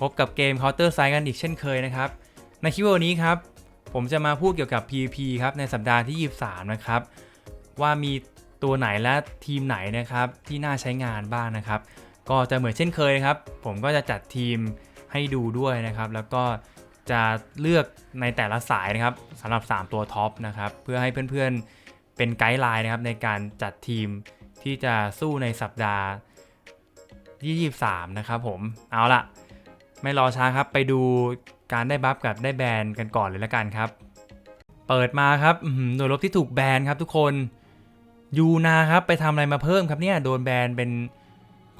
พบกับเกม Counter Strike กันอีกเช่นเคยนะครับ ในคลิปวิดีโอนี้ครับ ผมจะมาพูดเกี่ยวกับ PVP ครับในสัปดาห์ที่ 23 นะครับ ว่ามีตัวไหนและทีมไหนนะครับที่น่าใช้งานบ้างนะครับ ก็จะเหมือนเช่นเคยนะครับ ผมก็จะจัดทีมให้ดูด้วยนะครับ แล้วก็จะเลือกในแต่ละสายนะครับสำหรับ 3 ตัวท็อปนะครับ เพื่อให้เพื่อนๆเป็นไกด์ไลน์นะครับในการจัดทีมที่จะสู้ในสัปดาห์ที่23 นะครับผมเอาล่ะ ไม่รอช้าครับไปดูการได้บัฟกับได้แบนกันก่อนเลยละกันครับ เปิดมาครับหน่วยรบที่ถูกแบนครับทุกคนยูนาครับไปทำอะไรมาเพิ่มครับเนี่ยโดนแบนเป็น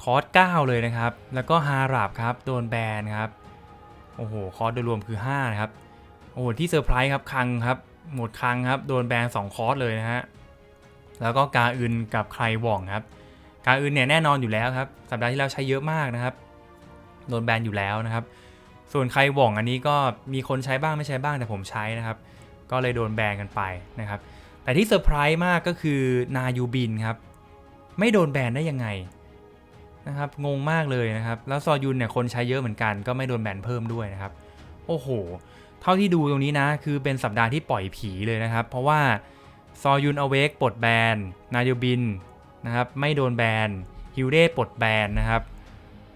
คอร์ส9เลยนะครับ แล้วก็ฮาราบครับโดนแบนครับ โอ้โหคอร์สโดยรวมคือ5นะครับโอ้โหที่เซอร์ไพรส์ครับคังครับหมดคังครับโดนแบน2คอร์สเลยนะฮะแล้วก็กาอึนกับใครหว่องครับ กาอึนเนี่ยแน่นอนอยู่แล้วครับ สัปดาห์ที่แล้วใช้เยอะมากนะครับ โดนแบนอยู่แล้วนะครับ ส่วนใครหว่องอันนี้ก็มีคนใช้บ้างไม่ใช้บ้างแต่ผมใช้นะครับ ก็เลยโดนแบนกันไปนะครับ แต่ที่เซอร์ไพรส์มากก็คือนายูบินครับ ไม่โดนแบนได้ยังไงนะครับ งงมากเลยนะครับ แล้วซอยุนเนี่ยคนใช้เยอะเหมือนกัน ก็ไม่โดนแบนเพิ่มด้วยนะครับ โอ้โห เท่าที่ดูตรงนี้นะ คือเป็นสัปดาห์ที่ปล่อยผีเลยนะครับ เพราะว่าซอยุนอเวกปลดแบน นายูบินนะครับ ไม่โดนแบน ฮิวเด้ปลดแบนนะครับ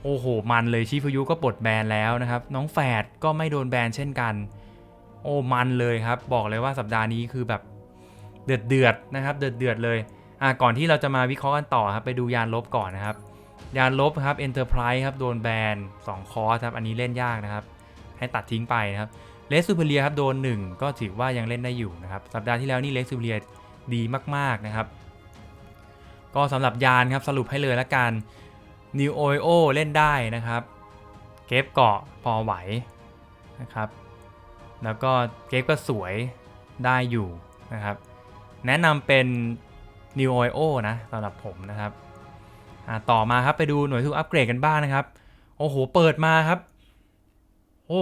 โอ้โห มันเลยชิฟยุก็ปลดแบนแล้วนะครับ น้องแฝดก็ไม่โดนแบนเช่นกัน โอ้มันเลยครับ บอกเลยว่าสัปดาห์นี้คือแบบเดือดเดือดๆนะครับเดือดเดือดๆเลยอะก่อนที่เราจะมาวิเคราะห์กันต่อครับไปดูยานลบก่อนนะครับยานลบครับ Enterprise ครับโดนแบน2คอร์สครับอันนี้เล่นยากนะครับ ให้ตัดทิ้งไปนะครับเลสซูเปอร์เรียครับโดน 1 ก็ถือว่ายังเล่นได้อยู่นะครับสัปดาห์ที่แล้วนี่เลสซูเปอร์เรียดีมากๆนะครับ ก็สำหรับยานครับสรุปให้เลยละกัน New o i o เล่นได้นะครับ เก็บเกาะพอไหวนะครับ แล้วก็เก็บก็สวยได้อยู่นะครับ แนะนำเป็น New o i o นะสำหรับผมนะครับอะต่อมาครับไปดูหน่วยทุกอัปเกรดกันบ้างนะครับ โอ้โห เปิดมาครับ โอ้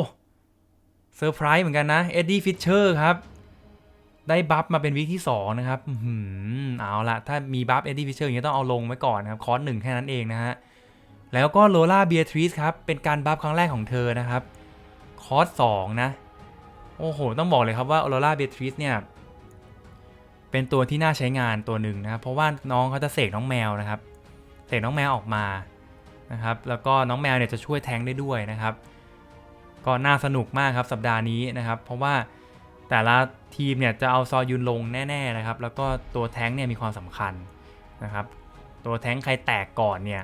เซอร์ไพรส์เหมือนกันนะเอ็ดดี้ฟิชเชอร์ครับ ได้บัฟมาเป็นวิกที่ 2 นะครับ อื้อหือเอาละถ้ามีบัฟเอ็ดดี้ฟิชเชอร์อย่างนี้ต้องเอาลงไว้ก่อนนะครับ คอร์สหนึ่งแค่นั้นเองนะฮะ แล้วก็โลล่าเบียทริสครับ เป็นการบัฟครั้งแรกของเธอนะครับ คอร์สสองนะ โอ้โห ต้องบอกเลยครับว่าโลล่าเบียทริสเนี่ย เป็นตัวที่น่าใช้งานตัวหนึ่งนะครับ เพราะว่าน้องเขาจะเสกน้องแมวนะครับ เสกน้องแมวออกมานะครับ แล้วก็น้องแมวเนี่ยจะช่วยแทงได้ด้วยนะครับ ก็น่าสนุกมากครับสัปดาห์นี้นะครับ เพราะว่าแต่ละทีมเนี่ยจะเอาซอยุนลงแน่ๆนะครับ แล้วก็ตัวแทงเนี่ยมีความสำคัญนะครับ ตัวแทงใครแตกก่อนเนี่ย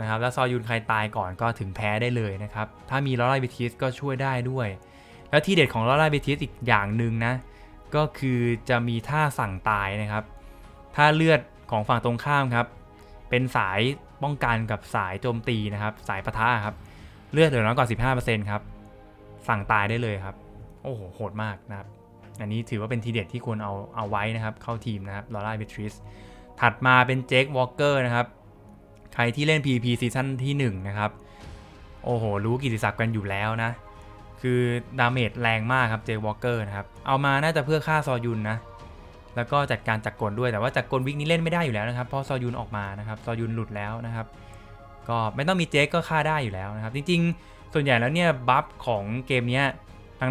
นะครับแล้วซอยุนใครตายก่อนก็ถึงแพ้ได้เลยนะครับ ถ้ามีลอร่าเบิทิสก็ช่วยได้ด้วย แล้วที่เด็ดของลอร่าเบิทิสอีกอย่างหนึ่งนะ ก็คือจะมีท่าสั่งตายนะครับ ถ้าเลือดของฝั่งตรงข้ามครับ เป็นสายป้องกันกับสายโจมตีนะครับ สายปะทะครับ เลือดเหลือน้อยกว่า 15%ครับ สั่งตายได้เลยครับ โอ้โหโหดมากนะครับ อันนี้ถือว่าเป็นทีเด็ดที่ควรเอาเอาไว้นะครับ เข้าทีมนะครับลอร่าเบทริสถัดมาเป็นเจควอลเกอร์นะครับ ใครที่เล่น PVP ซีซั่นที่1นะครับ โอ้โห รู้กิติศัพท์กันอยู่แล้วนะ คือดาเมจแรงมากครับเจควอลเกอร์นะครับ เอามาน่าจะเพื่อฆ่าซอยุนนะ แล้วก็จัดการจักรกลด้วย แต่ว่าจักรกลวิกนี้เล่นไม่ได้อยู่แล้วนะครับ เพราะซอยุนออกมานะครับ ซอยุนหลุดแล้วนะครับ ก็ไม่ต้องมีเจ๊กก็ฆ่าได้อยู่แล้วนะครับ จริง ๆ ส่วนใหญ่แล้วเนี่ยบัฟของเกมเนี้ย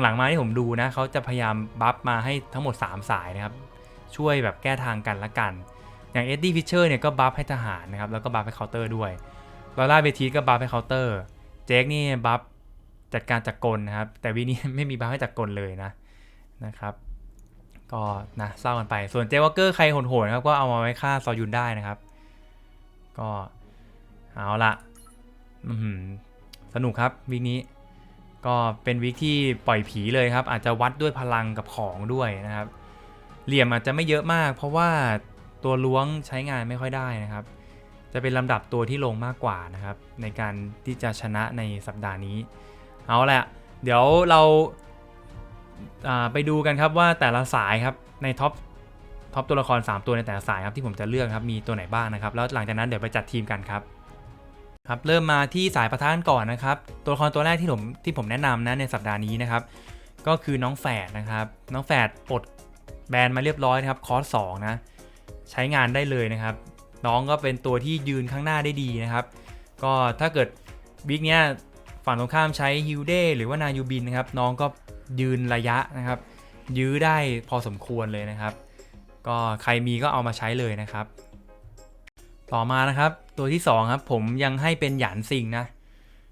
หลังๆมาที่ผมดูนะเขาจะพยายามบัฟมาให้ทั้งหมด 3 สายนะครับ ช่วยแบบแก้ทางกันละกัน อย่างเอ็ดดี้ฟิชเชอร์เนี่ยก็บัฟให้ทหารนะครับ แล้วก็บัฟให้เคาน์เตอร์ด้วยลอร่าเบทีก็บัฟให้เคาน์เตอร์ เจ๊กนี่บัฟจัดการจักรกลนะครับ แต่วีนี้ไม่มีบัฟให้จักรกลเลยนะนะครับ ก็นะเศร้ากันไป ส่วนเจวอเกอร์ใครโหดๆนะครับ ก็เอามาไว้ฆ่าซอยุนได้นะครับ ก็เอาละสนุกครับวิกนี้ ก็เป็นวิกที่ปล่อยผีเลยครับ อาจจะวัดด้วยพลังกับของด้วยนะครับ เหลี่ยมอาจจะไม่เยอะมาก เพราะว่า ตัวล้วงใช้งานไม่ค่อยได้นะครับ จะเป็นลำดับตัวที่ลงมากกว่านะครับ ในการที่จะชนะในสัปดาห์นี้ เอาแหละเดี๋ยวเราาไปดูกันครับว่าแต่ละสายครับในท็อปท็อปตัวละคร 3 ตัวในแต่ละสายครับที่ผมจะเลือกครับมีตัวไหนบ้างนะครับ แล้วหลังจากนั้นเดี๋ยวไปจัดทีมกันครับครับเริ่มมาที่สายประธานก่อนนะครับ ตัวละครตัวแรกที่ผมที่ผมแนะนำนะในสัปดาห์นี้นะครับ ก็คือน้องแฝดนะครับ น้องแฝดปลดแบนมาเรียบร้อยนะครับคอร์สสองนะ ใช้งานได้เลยนะครับ น้องก็เป็นตัวที่ยืนข้างหน้าได้ดีนะครับ ก็ถ้าเกิดบิ๊กเนี้ยฝั่งตรงข้ามใช้ฮิวเดหรือว่านายูบินนะครับ น้องก็ยืนระยะนะครับ ยื้อได้พอสมควรเลยนะครับ ก็ใครมีก็เอามาใช้เลยนะครับ ต่อมานะครับตัวที่2ครับผมยังให้เป็นหยานซิงนะ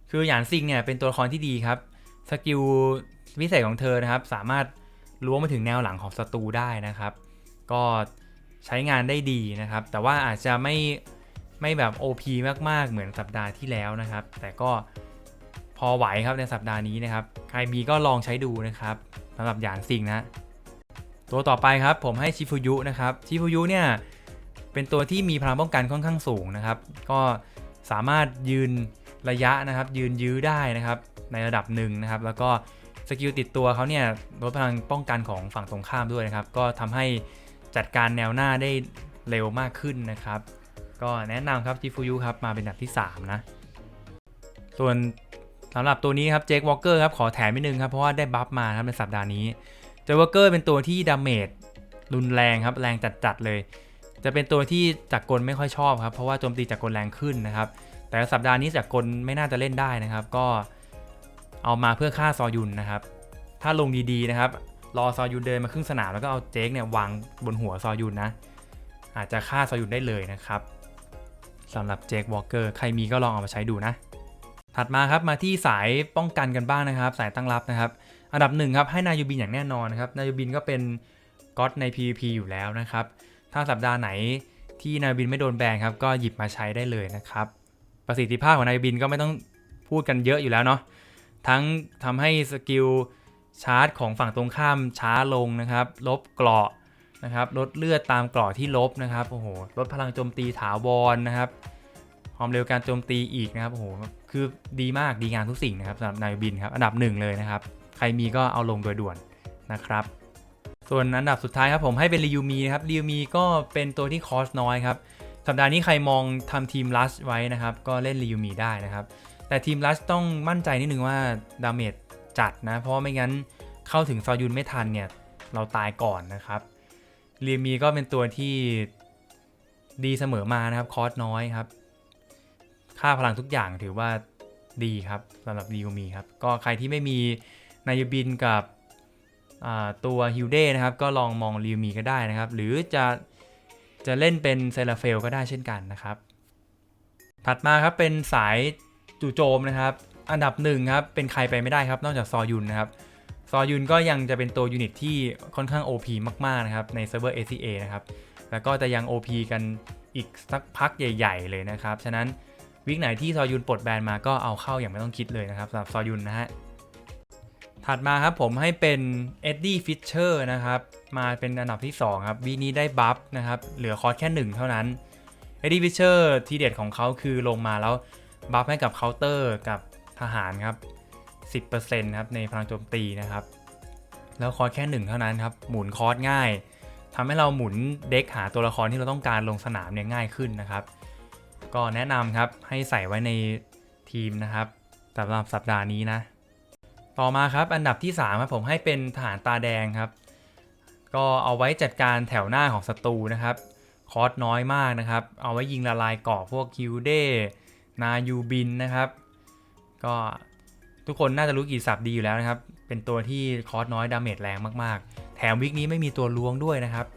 คือหยานซิงเนี่ยเป็นตัวละครที่ดีครับสกิลวิเศษของเธอนะครับ สามารถล้วงมาถึงแนวหลังของศัตรูได้นะครับ ก็ ใช้งานได้ดีนะครับ แต่ว่าอาจจะไม่ไม่แบบ OP มากๆ เหมือนสัปดาห์ที่แล้วนะครับ แต่ก็พอไหวครับในสัปดาห์นี้นะครับใครมีก็ลองใช้ดูนะครับสำหรับหยานซิงนะ ตัวต่อไปครับผมให้ชิฟุยุนะครับชิฟุยุเนี่ยเป็นตัวที่มีพลังป้องกันค่อนข้างสูงนะครับ ก็สามารถยืนระยะนะครับ ยืนยื้อได้นะครับ ในระดับหนึ่งนะครับ แล้วก็สกิลติดตัวเขาเนี่ยลดพลังป้องกันของฝั่งตรงข้ามด้วยนะครับ ก็ทำให้ จัดการแนวหน้าได้เร็วมากขึ้นนะครับ ก็แนะนำครับจิฟูยุครับมาเป็นอันดับที่ 3 นะ ส่วนสำหรับตัวนี้ครับเจควอลเกอร์ครับขอแถมนิดนึงครับ เพราะว่าได้บัฟมาครับในสัปดาห์นี้เจควอลเกอร์เป็นตัวที่ดาเมจรุนแรงครับ แรงจัดๆเลย จะเป็นตัวที่จักรกลไม่ค่อยชอบครับ เพราะว่าโจมตีจักรกลแรงขึ้นนะครับ แต่สัปดาห์นี้จักรกลไม่น่าจะเล่นได้นะครับ ก็เอามาเพื่อฆ่าซอยุนนะครับ ถ้าลงดีๆนะครับ รอซอยุนเดินมาครึ่งสนามแล้วก็เอาเจ๊กเนี่ยวางบนหัวซอยุนนะ อาจจะฆ่าซอยุนได้เลยนะครับสำหรับเจควอลเกอร์ใครมีก็ลองเอามาใช้ดูนะ ถัดมาครับมาที่สายป้องกันกันบ้างนะครับ สายตั้งรับนะครับ อันดับหนึ่งครับให้นายูบินอย่างแน่นอนนะครับนายูบินก็เป็นก๊อตใน PVP อยู่แล้วนะครับ ถ้าสัปดาห์ไหนที่นายูบินไม่โดนแบนครับก็หยิบมาใช้ได้เลยนะครับ ประสิทธิภาพของนายูบินก็ไม่ต้องพูดกันเยอะอยู่แล้วเนาะทั้งทำให้สกิล ชาร์จของฝั่งตรงข้ามช้าลงนะครับ ลบเกราะนะครับ ลดเลือดตามเกราะที่ลบนะครับ โอ้โห ลดพลังโจมตีถาวรนะครับ ความเร็วการโจมตีอีกนะครับ โอ้โห คือดีมาก ดีงามทุกสิ่งนะครับสำหรับนายบินครับ อันดับหนึ่งเลยนะครับ ใครมีก็เอาลงโดยด่วนนะครับ ส่วนอันดับสุดท้ายครับผมให้เป็นริยูมีนะครับริยูมีก็เป็นตัวที่คอสน้อยครับ สัปดาห์นี้ใครมองทำทีมลัชไว้นะครับ ก็เล่นริยูมีได้นะครับ แต่ทีมลัชต้องมั่นใจนิดนึงว่าดาเมจ จัดนะ เพราะไม่งั้นเข้าถึงซอยุนไม่ทันเนี่ย เราตายก่อนนะครับเรียมีก็เป็นตัวที่ดีเสมอมานะครับ คอสน้อยครับ ค่าพลังทุกอย่างถือว่าดีครับสำหรับดีมีครับ ก็ใครที่ไม่มีนายบินกับตัวฮิวเดนะครับ ก็ลองมองริวมีก็ได้นะครับ หรือจะจะเล่นเป็นเซราเฟลก็ได้เช่นกันนะครับ ถัดมาครับเป็นสายจู่โจมนะครับ อันดับหนึ่งครับ เป็นใครไปไม่ได้ครับ นอกจากซอยุนนะครับ ซอยุนก็ยังจะเป็นตัวยูนิตที่ค่อนข้าง OP มาก ๆ นะครับ ในเซิร์ฟเวอร์ ACA นะครับ แล้วก็จะยัง OP กันอีกสักพักใหญ่ ๆ เลยนะครับ ฉะนั้นวิกไหนที่ซอยุนปลดแบนมาก็เอาเข้าอย่างไม่ต้องคิดเลยนะครับสำหรับซอยุนนะฮะ ถัดมาครับผมให้เป็นเอ็ดดี้ฟิชเชอร์นะครับ มาเป็นอันดับที่ 2 ครับวีนี้ได้บัฟนะครับ เหลือคอร์สแค่ 1 เท่านั้นเอ็ดดี้ฟิชเชอร์ที่เด็ดของเขาคือลงมาแล้วบัฟให้กับเคาน์เตอร์กับ ทหารครับ 10%ครับในพลังโจมตีนะครับ แล้วคอร์สแค่1เท่านั้นครับ หมุนคอร์สง่ายทำให้เราหมุนเด็กหาตัวละครที่เราต้องการลงสนามเนี่ยง่ายขึ้นนะครับ ก็แนะนำครับให้ใส่ไว้ในทีมนะครับสำหรับสัปดาห์นี้นะ ต่อมาครับอันดับที่3ครับผมให้เป็นทหารตาแดงครับ ก็เอาไว้จัดการแถวหน้าของศัตรูนะครับ คอสน้อยมากนะครับ เอาไว้ยิงละลายเกราะพวกคิวเดนายูบินนะครับ ก็ทุกคนน่าจะรู้กี่สับดีอยู่แล้วนะครับ เป็นตัวที่คอสน้อยดาเมจแรงมากๆ แถมวิกนี้ไม่มีตัวล้วงด้วยนะครับ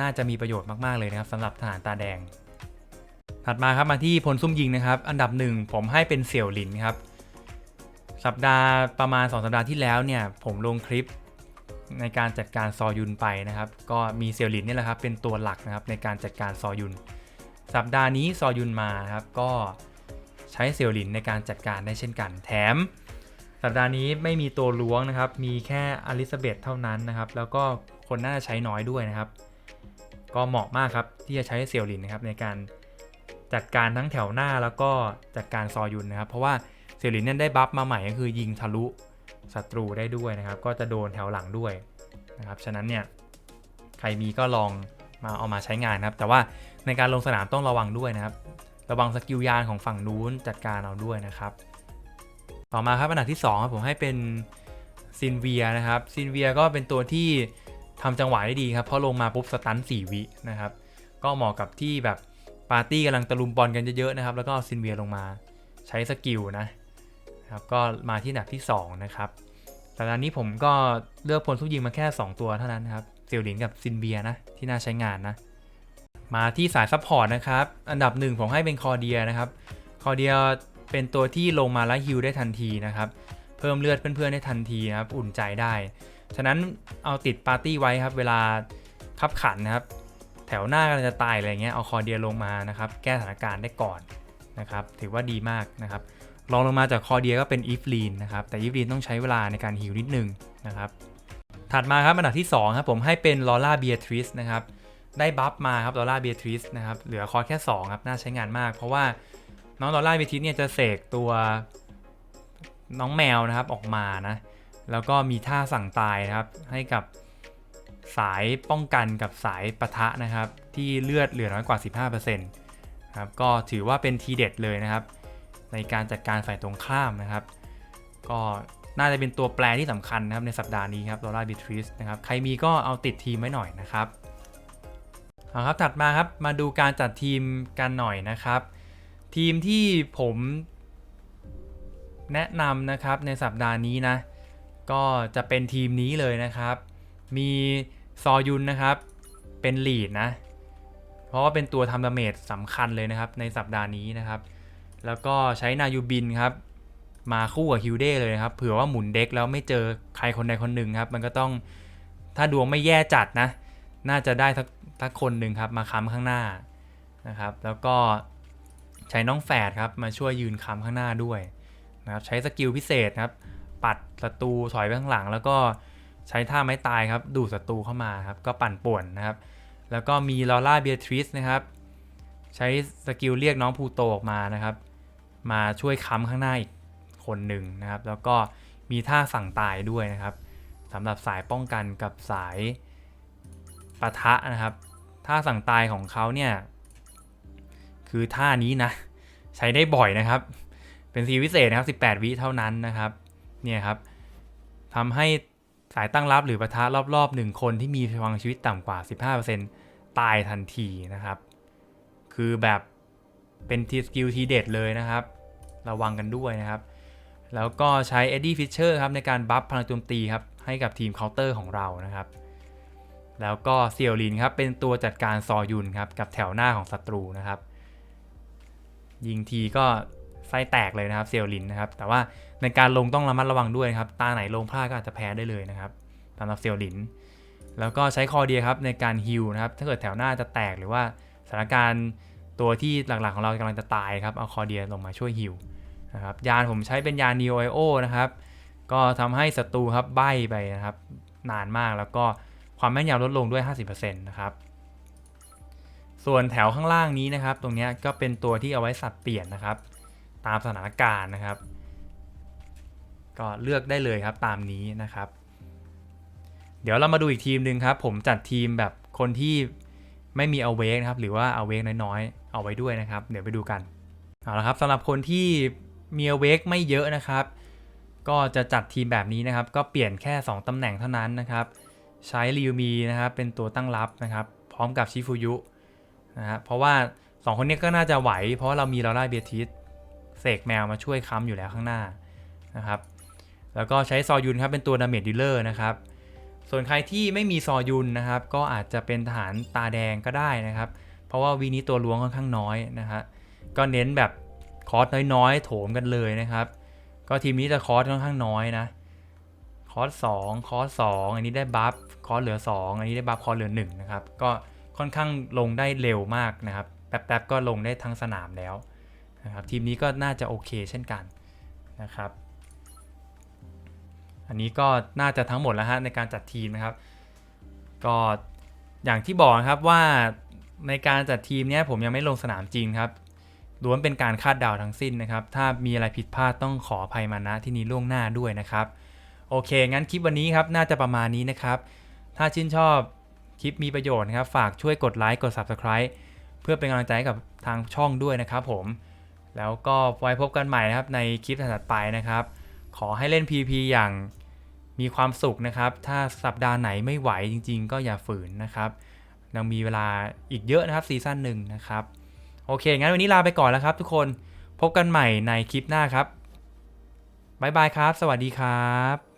น่าจะมีประโยชน์มากๆเลยนะครับสำหรับทหารตาแดง ถัดมาครับมาที่พลซุ่มยิงนะครับ อันดับหนึ่งผมให้เป็นเสี่ยวหลินครับ สัปดาห์ประมาณ 2 สัปดาห์ที่แล้วเนี่ย ผมลงคลิปในการจัดการซอยุนไปนะครับ ก็มีเสี่ยวหลินนี่แหละครับเป็นตัวหลักนะครับในการจัดการซอยุน สัปดาห์นี้ซอยุนมาครับก็ ใช้เสี่ยวหลินในการจัดการได้เช่นกัน แถม สัปดาห์นี้ไม่มีตัวล้วงนะครับ มีแค่อลิซาเบธเท่านั้นนะครับ แล้วก็คนน่าจะใช้น้อยด้วยนะครับ ก็เหมาะมากครับที่จะใช้เสี่ยวหลินนะครับในการจัดการทั้งแถวหน้าแล้วก็จัดการซอยุนนะครับ เพราะว่าเสี่ยวหลินเนี่ยได้บัฟมาใหม่ก็คือยิงทะลุศัตรูได้ด้วยนะครับ ก็จะโดนแถวหลังด้วยนะครับ ฉะนั้นเนี่ยใครมีก็ลองมาเอามาใช้งานนะครับ แต่ว่าในการลงสนามต้องระวังด้วยนะครับ ระวังสกิลยานของฝั่งนู้นจัดการเอาด้วยนะครับ ต่อมาครับอันดับที่2ครับผมให้เป็นซินเวียนะครับซินเวียก็เป็นตัวที่ทำจังหวะได้ดีครับเพราะลงมาปุ๊บสตัน4วินะครับ ก็เหมาะกับที่แบบปาร์ตี้กำลังตะลุมบอลกันเยอะๆนะครับ แล้วก็ซินเวียลงมาใช้สกิลนะครับก็มาที่อันดับที่ 2 นะครับแต่ตอนนี้ผมก็เลือกพลสู้ยิงมาแค่ 2 ตัวเท่านั้นนะครับเซียวหลินกับซินเวียนะที่น่าใช้งานนะ มาที่สายซัพพอร์ตนะครับ อันดับหนึ่งผมให้เป็นคอเดียนะครับ คอเดียเป็นตัวที่ลงมาแล้วฮิลได้ทันทีนะครับ เพิ่มเลือดเพื่อนๆได้ทันทีนะครับ อุ่นใจได้ ฉะนั้นเอาติดปาร์ตี้ไว้ครับ เวลาขับขันนะครับ แถวหน้ากำลังจะตายอะไรเงี้ย เอาคอเดียลงมานะครับ แก้สถานการณ์ได้ก่อนนะครับ ถือว่าดีมากนะครับรองลงมาจากคอเดียก็เป็นอีฟลีนนะครับ แต่อีฟลีนต้องใช้เวลาในการฮิลนิดนึงนะครับ ถัดมาครับอันดับที่2ครับผมให้เป็นลอร่าเบียทริสนะครับ ได้บัฟมาครับดอลลาเบียทริสนะครับเหลือคอร์แค่2ครับน่าใช้งานมาก เพราะว่าน้องดอลลาเบียทริสเนี่ยจะเสกตัวน้องแมวนะครับออกมานะแล้วก็มีท่าสั่งตายนะครับให้กับสายป้องกันกับสายปะทะนะครับ ที่เลือดเหลือน้อยกว่า 15%นะครับก็ถือว่าเป็นทีเด็ดเลยนะครับ ในการจัดการฝ่ายตรงข้ามนะครับ ก็น่าจะเป็นตัวแปรที่สำคัญนะครับในสัปดาห์นี้ครับดอลลาเบีทริสนะครับ ใครมีก็เอาติดทีมไว้หน่อยนะครับ เอาครับถัดมาครับมาดูการจัดทีมกันหน่อยนะครับ ทีมที่ผมแนะนำนะครับในสัปดาห์นี้นะ ก็จะเป็นทีมนี้เลยนะครับ มีซอยุนนะครับเป็นลีดนะ เพราะว่าเป็นตัวทำดาเมจสำคัญเลยนะครับในสัปดาห์นี้นะครับ แล้วก็ใช้นายูบินครับมาคู่กับฮิวเด้เลยนะครับ เผื่อว่าหมุนเด็กแล้วไม่เจอใครคนใดคนหนึ่งครับ มันก็ต้องถ้าดวงไม่แย่จัดนะ น่าจะได้ทักทักคนหนึ่งครับมาค้ำข้างหน้านะครับ แล้วก็ใช้น้องแฝดครับมาช่วยยืนค้ำข้างหน้าด้วยนะครับใช้สกิลพิเศษครับ ปัดศัตรูถอยไปข้างหลัง แล้วก็ใช้ท่าไม้ตายครับ ดูดศัตรูเข้ามาครับก็ปั่นป่วนนะครับ แล้วก็มีลอร่าเบียทริสนะครับ ใช้สกิลเรียกน้องพูโตออกมานะครับ มาช่วยค้ำข้างหน้าอีกคนหนึ่งนะครับ แล้วก็มีท่าสั่งตายด้วยนะครับสำหรับสายป้องกันกับสาย ปะทะนะครับท่าสั่งตายของเขาเนี่ย คือท่านี้นะ ใช้ได้บ่อยนะครับ เป็นซีวิเศษนะครับ 18 วิเท่านั้นนะครับ เนี่ยครับทำให้สายตั้งรับหรือปะทะรอบๆหนึ่งคนที่มีพลังชีวิตต่ำกว่า 15%ตายทันทีนะครับ คือแบบเป็นทีสกิลทีเด็ดเลยนะครับ ระวังกันด้วยนะครับ แล้วก็ใช้ Eddie Fisher ครับในการบัฟพลังโจมตีครับให้กับทีมเคาน์เตอร์ของเรานะครับ แล้วก็เซียวลินครับเป็นตัวจัดการซอยุนครับกับแถวหน้าของศัตรูนะครับ ยิงทีก็ไส้แตกเลยนะครับเซียวลินนะครับ แต่ว่าในการลงต้องระมัดระวังด้วยนะครับ ตาไหนลงพลาดก็อาจจะแพ้ได้เลยนะครับสำหรับเซียวลิน แล้วก็ใช้คอเดียครับในการฮิลนะครับ ถ้าเกิดแถวหน้าจะแตกหรือว่าสถานการณ์ตัวที่หลักๆของเรากำลังจะตายครับเอาคอเดียลงมาช่วยฮิลนะครับยานผมใช้เป็นยาน Neo IO นะครับ ก็ทำให้ศัตรูครับใบ้ไปนะครับ นานมากแล้วก็ ความแม่นยำลดลงด้วย 50%นะครับ ส่วนแถวข้างล่างนี้นะครับ ตรงนี้ก็เป็นตัวที่เอาไว้สับเปลี่ยนนะครับ ตามสถานการณ์นะครับ ก็เลือกได้เลยครับตามนี้นะครับ เดี๋ยวเรามาดูอีกทีมหนึ่งครับ ผมจัดทีมแบบคนที่ไม่มีเอาเวกนะครับ หรือว่าเอาเวกน้อยๆ เอาไว้ด้วยนะครับ เดี๋ยวไปดูกัน เอาละครับสำหรับคนที่มีเอาเวกไม่เยอะนะครับ ก็จะจัดทีมแบบนี้นะครับ ก็เปลี่ยนแค่ 2ตำแหน่งเท่านั้นนะครับ ใช้ริวมีนะครับเป็นตัวตั้งรับนะครับ พร้อมกับชิฟูยุนะครับเพราะว่า 2 คนนี้ก็น่าจะไหว เพราะว่าเรามีลอร่าเบียทิสเสกแมวมาช่วยค้ำอยู่แล้วข้างหน้านะครับ แล้วก็ใช้ซอยุนครับเป็นตัวดาเมจดีลเลอร์นะครับ ส่วนใครที่ไม่มีซอยุนนะครับ ก็อาจจะเป็นทหารตาแดงก็ได้นะครับ เพราะว่าวีนี้ตัวล้วงค่อนข้างน้อยนะฮะก็เน้นแบบคอร์สน้อยๆ โถมกันเลยนะครับ ก็ทีมนี้จะคอร์สค่อนข้างน้อยนะ คอร์สสองคอร์สสองอันนี้ได้บัฟ คอร์สเหลือ 2 อันนี้ได้บัฟคอร์สเหลือ1นะครับ ก็ค่อนข้างลงได้เร็วมากนะครับ แป๊บๆก็ลงได้ทั้งสนามแล้วนะครับ ทีมนี้ก็น่าจะโอเคเช่นกันนะครับ อันนี้ก็น่าจะทั้งหมดแล้วฮะในการจัดทีมนะครับ ก็อย่างที่บอกนะครับว่าในการจัดทีมเนี้ยผมยังไม่ลงสนามจริงครับล้วนเป็นการคาดเดาทั้งสิ้นนะครับ ถ้ามีอะไรผิดพลาดต้องขออภัยมาณที่นี้ล่วงหน้าด้วยนะครับ โอเค งั้นคลิปวันนี้ครับ น่าจะประมาณนี้นะครับ ถ้าชื่นชอบคลิปมีประโยชน์นะครับ ฝากช่วยกดไลค์กด Subscribe เพื่อเป็นกำลังใจให้กับทางช่องด้วยนะครับผม แล้วก็ไว้พบกันใหม่นะครับในคลิปถัดไปนะครับ ขอให้เล่น PP อย่างมีความสุขนะครับ ถ้าสัปดาห์ไหนไม่ไหวจริง ๆ ก็อย่าฝืนนะครับ ยังมีเวลาอีกเยอะนะครับซีซั่นหนึ่งนะครับ โอเค งั้นวันนี้ลาไปก่อนแล้วครับ ทุกคนพบกันใหม่ในคลิปหน้าครับบ๊ายบายครับ สวัสดีครับ